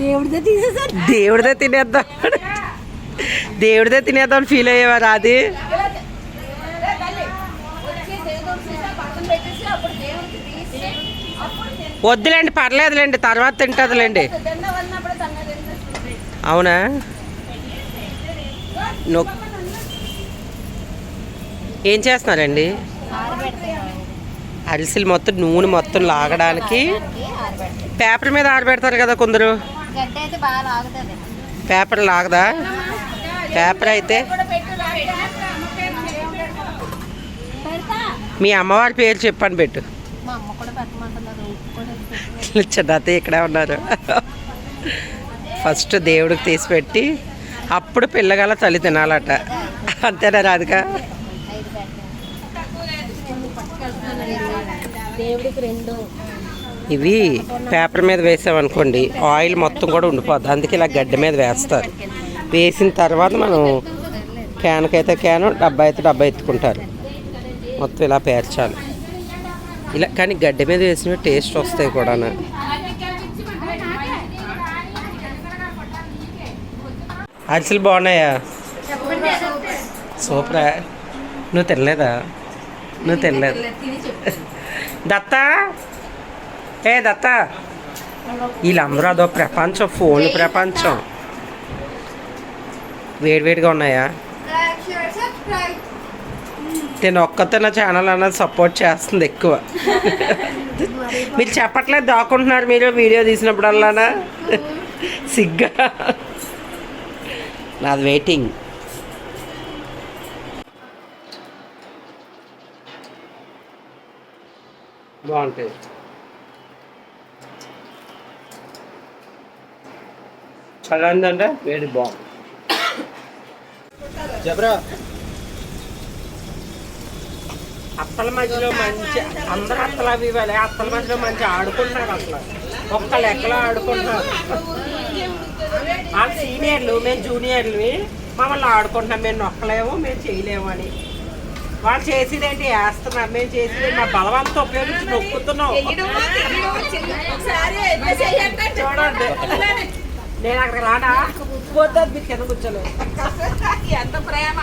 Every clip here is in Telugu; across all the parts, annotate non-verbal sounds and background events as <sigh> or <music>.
దేవుడిదే తీసేసారు. దేవుడిదే తినేద్దాం. దేవుడిదే తినేద్దాం ఫీల్ అయ్యేవారు అది వద్దులేండి పర్లేదులేండి తర్వాత తింటుందిలేండి. అవునా? ఏం చేస్తున్నారండి? అరిసెలు మొత్తం నూనె మొత్తం లాగడానికి. పేపర్ మీద ఆరబెడతారు కదా కొందరు. పేపర్ లాగదా? పేపర్ అయితే. మీ అమ్మవారి పేరు చెప్పని పెట్టు. చిన్నత ఇక్కడే ఉన్నారు. ఫస్ట్ దేవుడికి తీసి పెట్టి అప్పుడు పిల్లగల తల్లి తినాలట. అంతేనా రాదుగా దేవుడికి రెండు. ఇవి పేపర్ మీద వేసామనుకోండి ఆయిల్ మొత్తం కూడా ఉండిపోద్ది. అందుకే ఇలా గడ్డ మీద వేస్తారు. వేసిన తర్వాత మనం క్యాన్కి అయితే క్యాను డబ్బా అయితే డబ్బా ఎత్తుకుంటారు. మొత్తం ఇలా పేర్చాలి. ఇలా కానీ గడ్డ మీద వేసినవి టేస్ట్ వస్తాయి కూడా అరిసెలు బాగున్నాయా? సూపరా. నువ్వు తినలేదా? నువ్వు తినలేదు. దత్తా? ఏ దత్త వీళ్ళందరూ అదో ప్రపంచం ఫోన్ ప్రపంచం వేడివేడిగా ఉన్నాయా నేను ఒక్కతే నా ఛానల్ అన్నది సపోర్ట్ చేస్తుంది ఎక్కువ. మీరు చెప్పట్లేదు దాక్కుంటున్నారు మీరు వీడియో తీసినప్పుడల్లానా. సిగ్గా. నాది వెయిటింగ్ బాగుంటుంది చల్లందంటే వేడి బాగుంది. జబరా. అత్తల మధ్యలో మంచి అందరు అత్తలు అవి ఇవ్వాలి అత్తల మధ్యలో మంచి ఆడుకుంటున్నారు అసలు. ఒక్క లెక్కలో ఆడుకుంటున్నారు. వాళ్ళు సీనియర్లు మేము జూనియర్లు మమ్మల్ని ఆడుకుంటున్నాం. మేము నొక్కలేము మేము చేయలేము అని. వాళ్ళు చేసేది ఏంటి? వేస్తున్నారు. మేము చేసేది మా బలవంతం ఉపయోగించి నొక్కుతున్నాం. చూడండి. నేను అక్కడికి రానా? వద్దు మీరు కింద కూర్చోలేదు ఎంత ప్రేమ.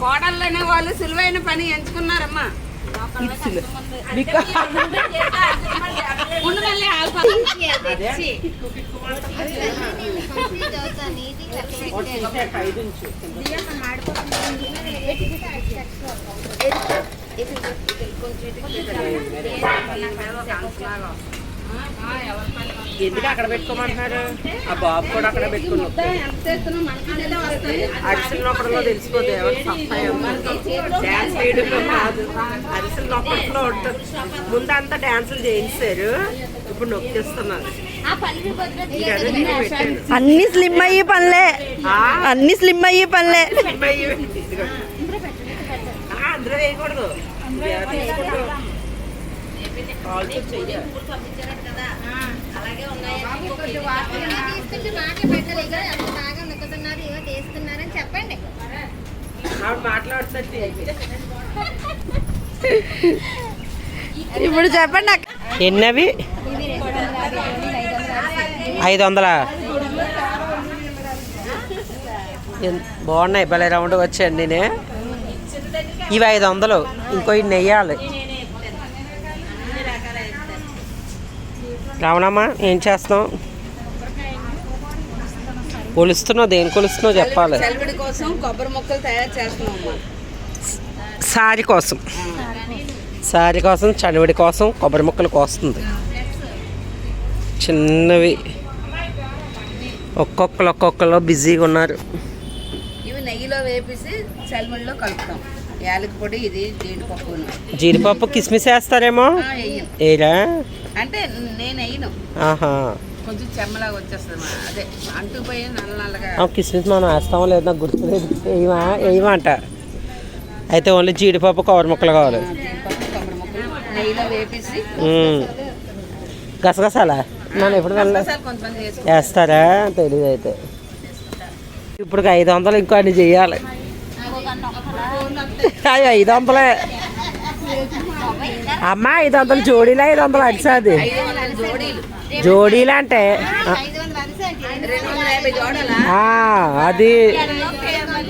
కోడళ్ళనే వాళ్ళు సులువైన పని ఎంచుకున్నారమ్మా. ఉండు ఎందుకు అక్కడ పెట్టుకోమంటున్నారు? ఆ బాబు కూడా అక్కడ పెట్టుకున్నాం ఎంత చేస్తున్నాం మనకి నెల వస్తాయి అరిసెలు నొక్కడంలో తెలిసిపోతే డ్యాన్స్ వేయడంలో కాదు. అరిసెలు నొక్కడంలో ఉంటుంది. ముందు అంతా డ్యాన్సులు చేయించారు. ఇప్పుడు నొక్కిస్తున్నారు. అన్ని స్లిమ్ అయ్యే పనులే. ఆ, అన్ని స్లిమ్ అయ్యే పనులే. అందులో వేయకూడదు. చెప్పండి. ఇప్పుడు చెప్పండి ఎన్నవి? ఐదు వందలా బాగున్నాయి భలే రౌండ్ వచ్చాయండి నేనే. ఇవి ఐదు వందలు ఇంకో ఇన్ని వెయ్యాలి రావణమ్మా ఏం చేస్తున్నావు? కొలుస్తున్నావు దేని కొలుస్తున్నావు చెప్పాలి. చలివిడి కోసం కొబ్బరి ముక్కలు తయారు చేస్తున్నాం అమ్మా. సారీ కోసం. సారీ కోసం చనివిడి కోసం కొబ్బరి ముక్కలు కోస్తుంది. చిన్నవి. ఒక్కొక్కరు ఒక్కొక్కరు బిజీగా ఉన్నారు. ఇవి నెయ్యిలో వేపేసి చలివిడిలో కలుపుతాం. యాలకి పొడి ఇది జీడిపప్పును జీడిపప్పు కిస్మిస్ వేస్తారేమో? ఏరా? అంటే నేను వేయను. ఆహా. కొంచెం చెమ్మలాగా వచ్చేస్తుంది అదే అంటుపోయి నల్ల నల్లగా. కిస్మిస్ మనం వేస్తామో లేదు నాకు గుర్తులేదు వేయమా? అంట అయితే ఓన్లీ జీడిపప్పు కవర్ ముక్కలు కావాలి. జీడిపప్పు. గసగసాలా? మనం ఎప్పుడు వేస్తారా? తెలియదు అయితే ఇప్పుడు ఐదు వందలు ఇంకో అన్ని చెయ్యాలి అవి ఐదు వందలే అమ్మ ఐదు వందలు జోడీలు ఐదు వందలు అడిసాది ఐదు జోడీలు అంటే అది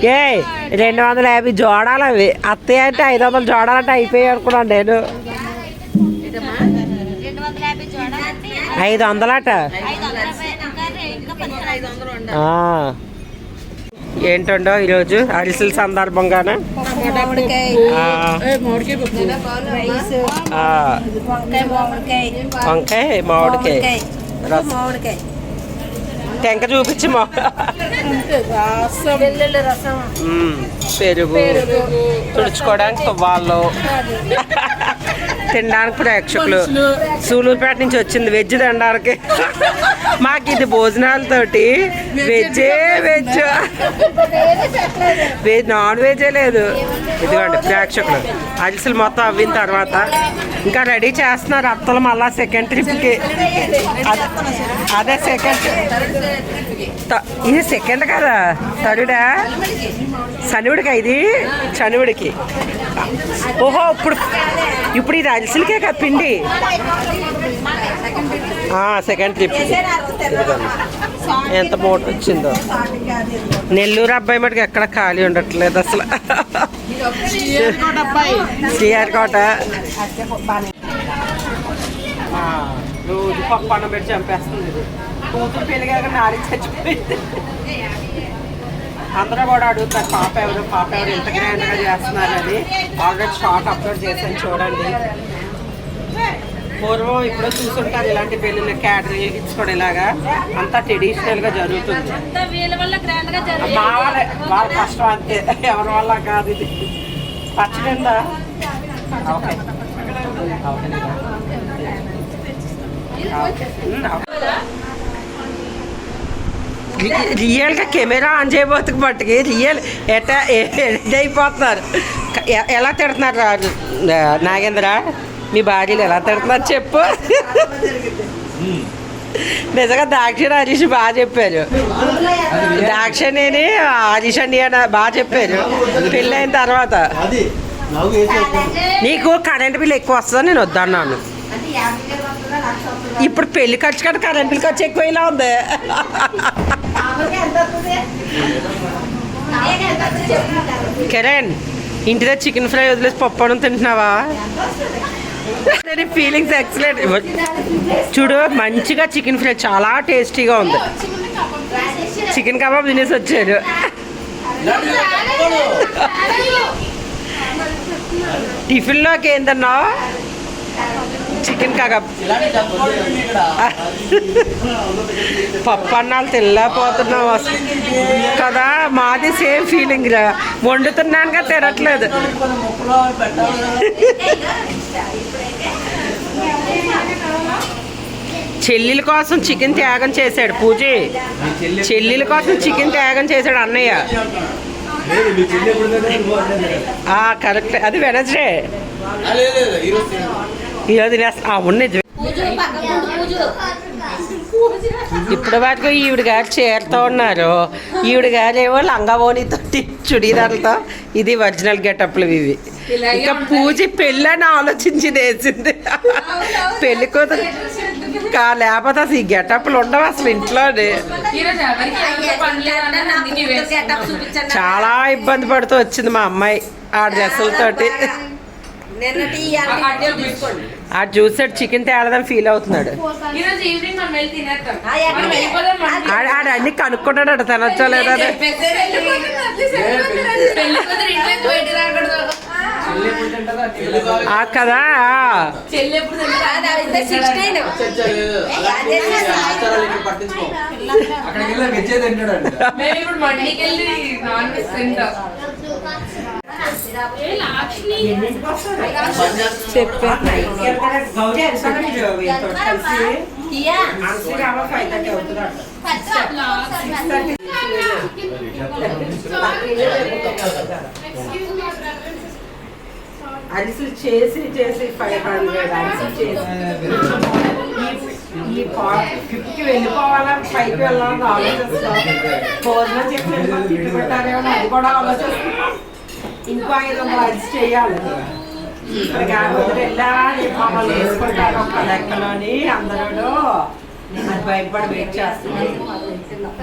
ఏ రెండు వందల యాభై జోడాలు అవి అత్తయ్య అంటే ఐదు వందలు జోడాలంటే అయిపోయాయి అనుకున్నాను నేను ఐదు వందలట ఏంటండో ఈరోజు అరిసెల సందర్భంగాన? వంకాయ మామిడికాయ. టెంక చూపించి మా. పెరుగు. తుడుచుకోవడానికి వాళ్ళు. తినడానికి ప్రేక్షకులు సూలూరుపేట నుంచి వచ్చింది వెజ్ తినడానికి. మాకు ఇది భోజనాలతోటి వెజ్జే వెజ్. వెజ్ నాన్ వెజే లేదు. ఇదిగోండి ప్రేక్షకులు. అరిసెలు మొత్తం అవ్విన తర్వాత ఇంకా రెడీ చేస్తున్నారు అత్తలు మళ్ళా సెకండ్ ట్రిప్కి అదే- సెకండ్ ఇది సెకండ్ కదా? తరుడా శనివుడికి ఇది? శనివుడికి. ఓహో ఇప్పుడు ఇప్పుడు ఇది అరిసెలకే కదా పిండి? సెకండ్ ట్రిప్ ఎంత మూట వచ్చిందో. నెల్లూరు అబ్బాయి మటుకు ఎక్కడ ఖాళీ ఉండట్లేదు అసలు. సిఆర్ కోట. ఆ, రోజు పప్పు అన్నం పెట్టి చంపేస్తుంది. కూతురు పెళ్ళిగాక నాడి చచ్చిపోయింది. అందరూ కూడా అడుగుతారు పాప ఎవరు పాప ఎవరు ఎంత గ్రాండ్గా చేస్తున్నారు అని ఆల్రెడీ షార్ట్ అప్లోడ్ చేశాను చూడండి. పూర్వం ఇప్పుడు చూసుంటారు ఇలాంటి పెళ్ళిళ్ళు క్యాటరింగ్ ఇచ్చుకోవడం ఇలాగా. అంతా ట్రెడిషనల్గా జరుగుతుంది. మా వాళ్ళే వాళ్ళ కష్టం అంతే. ఎవరి వల్ల కాదు ఇది. ఓకే. రియల్గా కెమెరా ఆన్ చేయబోతుకు మట్టుకి రియల్ ఎట్టా ఎడ్ అయిపోతున్నారు ఎలా తిడుతున్నారు రా- నాగేంద్ర? మీ భార్యలు ఎలా తిడుతున్నారు చెప్పు. నిజంగా దాక్షిణ హరీష్ బాగా చెప్పారు. దాక్షిణేని హరీష్ అండి అని బాగా చెప్పారు. పెళ్ళైన తర్వాత. నీకు కరెంట్ బిల్ ఎక్కువ వస్తుందని నేను వద్దన్నాను. ఇప్పుడు పెళ్ళి ఖర్చు కంటే కరెంట్ బిల్ ఖర్చు ఎక్కువ ఇలా ఉంది. కిరణ్ ఇంటి దగ్గర చికెన్ ఫ్రై వదిలేసి పప్పడం తింటున్నావా? తింటున్నావా ఫీలింగ్స్ ఎక్సలెంట్ చూడు మంచిగా చికెన్ ఫ్రై చాలా టేస్టీగా ఉంది. చికెన్ కబాబ్ తినేసి వచ్చారు టిఫిన్లోకి ఏంటన్నావు చికెన్ కబాబ్ పప్పు అన్నాలు తెల్లపోతున్నావు అసలు. కదా మాది సేమ్ ఫీలింగ్ రా. వండుతున్నానుగా తినట్లేదు. కొన్ని చెల్లెల కోసం చికెన్ త్యాగం చేశాడు పూజి. చెల్లెల కోసం చికెన్ త్యాగం చేశాడు అన్నయ్య. కరెక్ట్. అది వెనస్డే ఈరోజు తినదు. ఈరోజు అవును ఇప్పుడు వరకు ఈవిడ గారు చేరుతూ ఉన్నారు. ఈవిడ గారు ఏమో లంగావోనితో చుడీదార్లతో ఇది ఒరిజినల్ గెటప్లు ఇవి. ఇంకా పూజ పెళ్ళని ఆలోచించి వేసింది పెళ్ళి కూతురు కా లేకపోతే అసలు ఈ గెటప్లు ఉండవు అసలు ఇంట్లోనే. చాలా ఇబ్బంది పడుతూ వచ్చింది మా అమ్మాయి ఆ డ్రెస్సులతోటి. ఆ చూసాడు చికెన్ తేలదని ఫీల్ అవుతున్నాడు. ఆడ ఆడ అన్ని కనుక్కున్నాడు తినొచ్చా లేదా కదా పట్టించుకో. అరిసెలు చేసి చేసి ఫైవ్ హండ్రెడ్ అరిసెలు చేసి ఈ- ఈ వెళ్ళిపోవాలా పైకి వెళ్ళాలని ఆలోచిస్తున్నాం భోజనం చెప్పి. వెళ్ళిపోయి పెట్టారేమో అది కూడా ఆలోచిస్తున్నాం ఇంకో ఐదు వందలు చేయాలి. కాకపోతే వెళ్ళావా నీ మమ్మల్ని వేసుకుంటారు ఒక లెక్కలోని అందరూ అది భయపడి వెయిట్ చేస్తుంది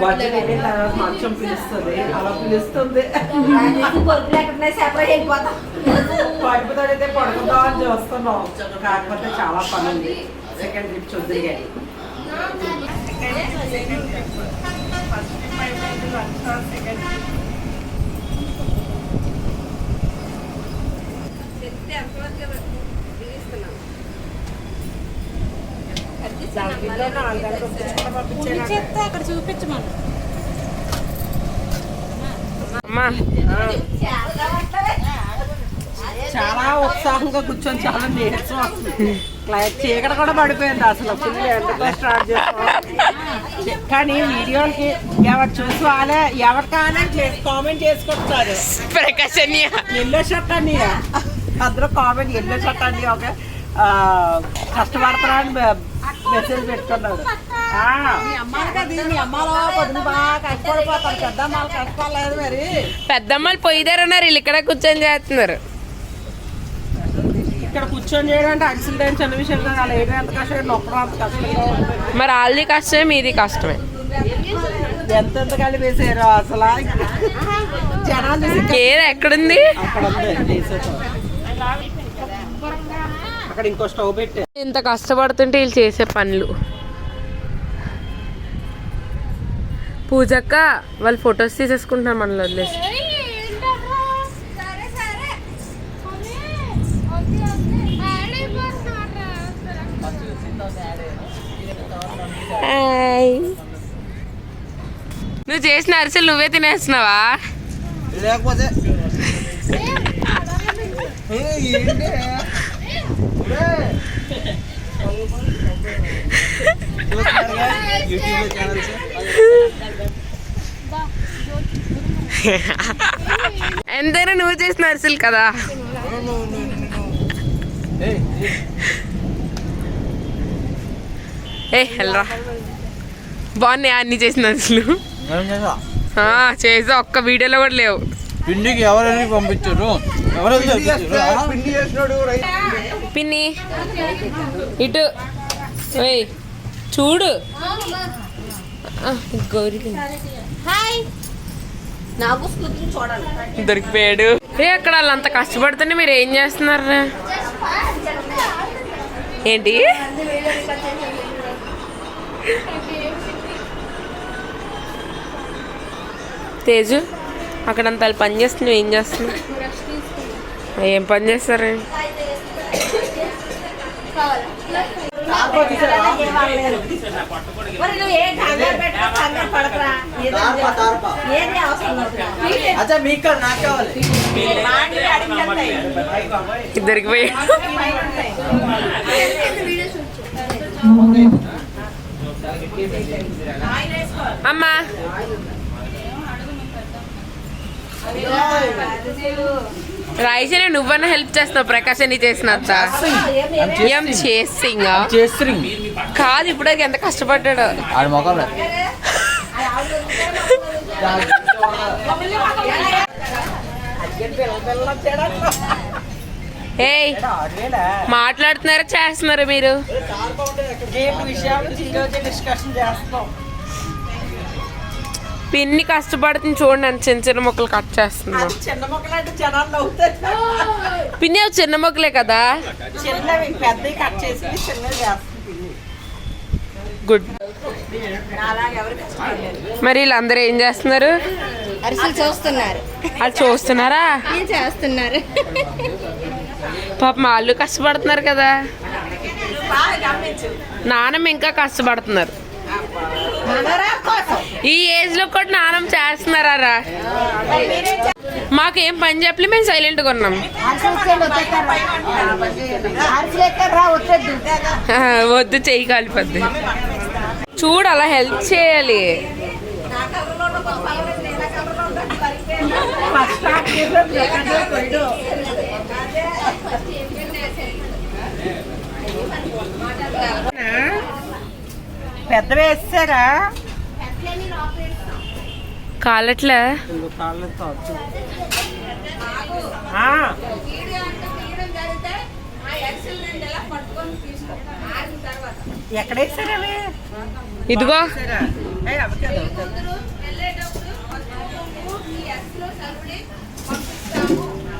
బడ్జెట్ అయిన తర్వాత మంచం పిలుస్తుంది. అలా పిలుస్తుంది. పడిపోతాడైతే పడుకుందాం అని చూస్తున్నాం. కాకపోతే చాలా పని ఉంది సెకండ్ ట్రిప్ చూద్దరు కానీ అక్కడ చూపించమను. అమ్మా. చాలా ఉత్సాహంగా కూర్చొని చాలా నీరసం వస్తుంది. చీకటి కూడా పడిపోయింది అసలు. ఫుల్ ఎండతో స్టార్ట్ చేస్తాం కానీ వీడియోకి ఎవరు చూసి వాళ్ళే ఎవరు కామెంట్ చేసుకుంటారు ప్రకాశన్య. ఎల్లో షర్ట్ అని అందరూ కామెంట్ ఎల్లో షర్ట్ అని ఒక కష్టపడతారా అని మెసేజ్ మరి. పెద్దమ్మలు పోయిదారన్నారు వీళ్ళు ఇక్కడ కూర్చొని చేస్తున్నారు. ఇక్కడ కూర్చొని చేయడానికి అడిసిన చిన్న విషయం ఎంత కష్టం అంత కష్టంగా మరి వాళ్ళది కష్టమే మీది కష్టమే. ఎంతెంత కలిపేసారు అసలు? జనాలు ఎక్కడుంది? అక్కడ. అక్కడ ఇంకో స్టవ్ పెట్టే. ఇంత కష్టపడుతుంటే వీళ్ళు చేసే పనులు. పూజక్క వాళ్ళు ఫొటోస్ తీసేసుకుంటున్నారు మనలో వదిలేసి. నువ్వు చేసిన అరిసెలు నువ్వే తినేస్తున్నావా? లేకపోతే <laughs> ఎంతైనా నువ్వు చేసిన అరిసెలు కదా? ఏ వెళ్ళరా బాగున్నాయి అన్ని చేసిన అరిసెలు? ఆ, చేసా ఒక్క వీడియోలో కూడా లేవు. పిండికి ఎవరెవరికి పంపించారు? పిన్ని ఇటు ఏయ్ చూడు. గౌరీ దొరికిపోయాడు. ఏ అక్కడ వాళ్ళు అంత కష్టపడుతుంటే మీరు ఏం చేస్తున్నారు ఏంటి? తేజు అక్కడంత వాళ్ళు పని చేస్తున్నావు ఏం చేస్తున్నావు ఏం పని చేస్తారు. ఇద్దరికి పోయి. అమ్మా. రాయిసే నువ్వన్నా హెల్ప్ చేస్తున్నావు? ప్రకాశ్ అని చేసినంత ఏం చేసింగ్? చేస్త్రీ కాదు ఇప్పుడు ఎంత కష్టపడ్డాడు. ఏయ్ మాట్లాడుతున్నారా చేస్తున్నారా మీరు? పిన్ని కష్టపడుతుంది చూడండి అని చిన్న చిన్న మొక్కలు కట్ చేస్తున్నాం. అది చిన్న మొక్కలు అంటే జనాలు అవుతాయి పిన్ని అవి చిన్న మొక్కలే కదా? చిన్నవి పెద్దవి కట్ చేసి చిన్నవి చేస్తుంది గుడ్ మరి వీళ్ళందరూ ఏం చేస్తున్నారు? అరిసెలు చూస్తున్నారు. అది చూస్తున్నారా? ఏం చేస్తున్నారు? పాప వాళ్ళు కష్టపడుతున్నారు కదా. నానమ్మ ఇంకా కష్టపడుతున్నారు. ఈ ఏజ్లో కూడా నానం చేస్తున్నారా మాకు ఏం పని చెప్పలే మేము సైలెంట్గా ఉన్నాం. <laughs> వద్దు చెయ్యి కాలిపోద్ది. చూడు అలా హెల్ప్ చేయాలి. పెద్ద వేస్తారా కాలట్లే కాళ్ళతో వీడియో అంతా తీయడం జరిగితే ఎక్కడ వేసారు అవి? ఇదిగో.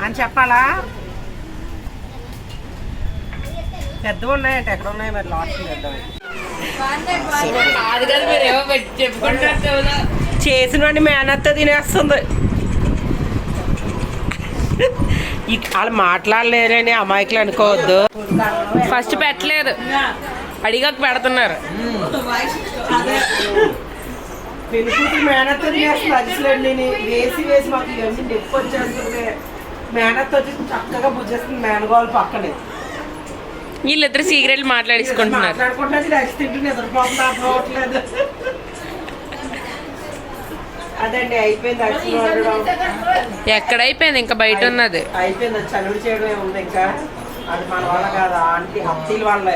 అని చెప్పాలా? పెద్దవి ఉన్నాయంటే ఎక్కడ ఉన్నాయి? మరి లాస్ట్ పెద్దవి కాదు కదా మీరు ఏమో చెప్పుకుంటారు చేసిన వాడిని మేనత్త తినేస్తుంది. వాళ్ళు మాట్లాడలేరని అమాయకులు అనుకోవద్దు. ఫస్ట్ పెట్టలేదు. అడిగాక పెడుతున్నారు. పెళ్ళికూతురు మేనత్త తినేస్తుంది. అరిసెలండి వేసి వేసి మాకు ఇవన్నీ నొప్పి వచ్చేస్తుంది. మేనత్త వచ్చి చక్కగా బుజ్జేస్తుంది. మేనగోళ్ళు పక్కనే. వీళ్ళిద్దరు సీక్రెట్లు మాట్లాడేసుకుంటున్నారు. అదండి అయిపోయింది ఎక్కడైపోయింది ఇంకా బయట ఉన్నది. అయిపోయింది అది చలుడు చేయడమే ఉంది ఇంకా? అది మన వాళ్ళ కాదు ఆంటీ హంతీల వాళ్ళే.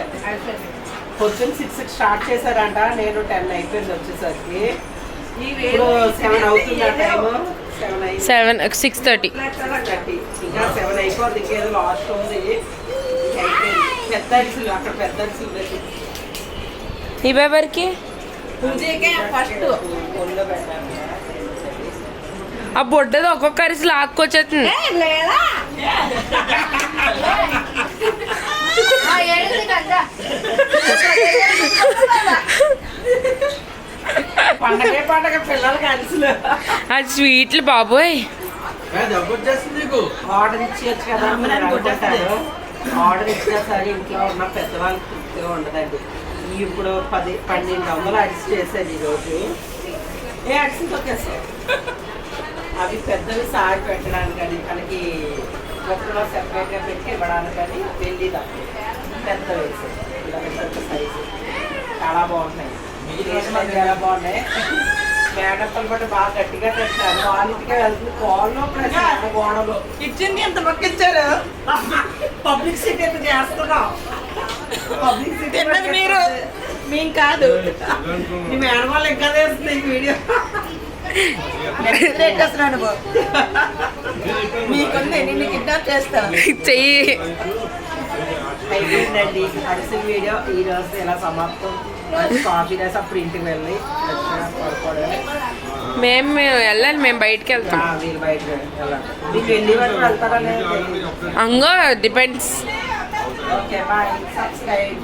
పొద్దున్న సిక్స్ స్టార్ట్ చేశారంట నేను టెన్ అయిపోయింది వచ్చేసరికి. ఇప్పుడు సెవెన్ అవుతుంది time seven six thirty. Thirty? ఇంకా సెవెన్ ఇంకేదో లాస్ట్ ఉంది. పెద్ద అరిసెలు అక్కడ పెద్ద అరిసెలు పెట్టి ఇవెవరికి? పూజకే ఫస్ట్. ఒళ్ళో పెట్టాను. ఆ బొడ్డది ఒక్కొక్క అరిసి లాక్కొచ్చేస్తుంది. పండగే పండగ పిల్లలకి అరిసెలు. అది స్వీట్లు బాబోయ్. ఆర్డర్ ఇచ్చేయచ్చు కదా ఆర్డర్ ఇచ్చినా సరే ఇంట్లో ఉన్న పెద్దవాళ్ళకి తృప్తిగా ఉండదండి. ఈ ఇప్పుడు పది పన్నెండు వందలు అరిసి చేసేది ఈరోజు. ఏ అరిసి తొక్కేస్తాయి అవి పెద్దవి సారి పెట్టడానికి అని మనకి ఒక్కలో సెపరేట్గా పెట్టి ఇవ్వడానికి అని వెళ్ళి పెద్ద ఇలా పెద్ద సైజు చాలా అయితే చాలా బాగున్నాయి? మేడప్పలు బట్టి బాగా గట్టిగా పెట్టారు. వాళ్ళింటికే వెళ్తుంది. కోళ్ళలో ప్లస్ గోడలో ఇచ్చింది ఎంత పక్కిచ్చారు పబ్లిక్ సిటీ ఎంత చేస్తున్నాం. పబ్లిక్ సిటీ మీరు. మేము కాదు. మీ మేడం వాళ్ళు ఇంకా చేస్తుంది ఈ వీడియో. చెయ్యి అయిపోయిందండి అరిసిన వీడియో ఈ రోజు ఇలా సమాప్తం కాఫీ రాసి అప్పుడు ఇంటికి వెళ్ళి మేము వెళ్ళాలి మేము బయటికి వెళ్తాం అంగో డిపెండ్స్ ఓకే బాయ్ సబ్స్క్రైబ్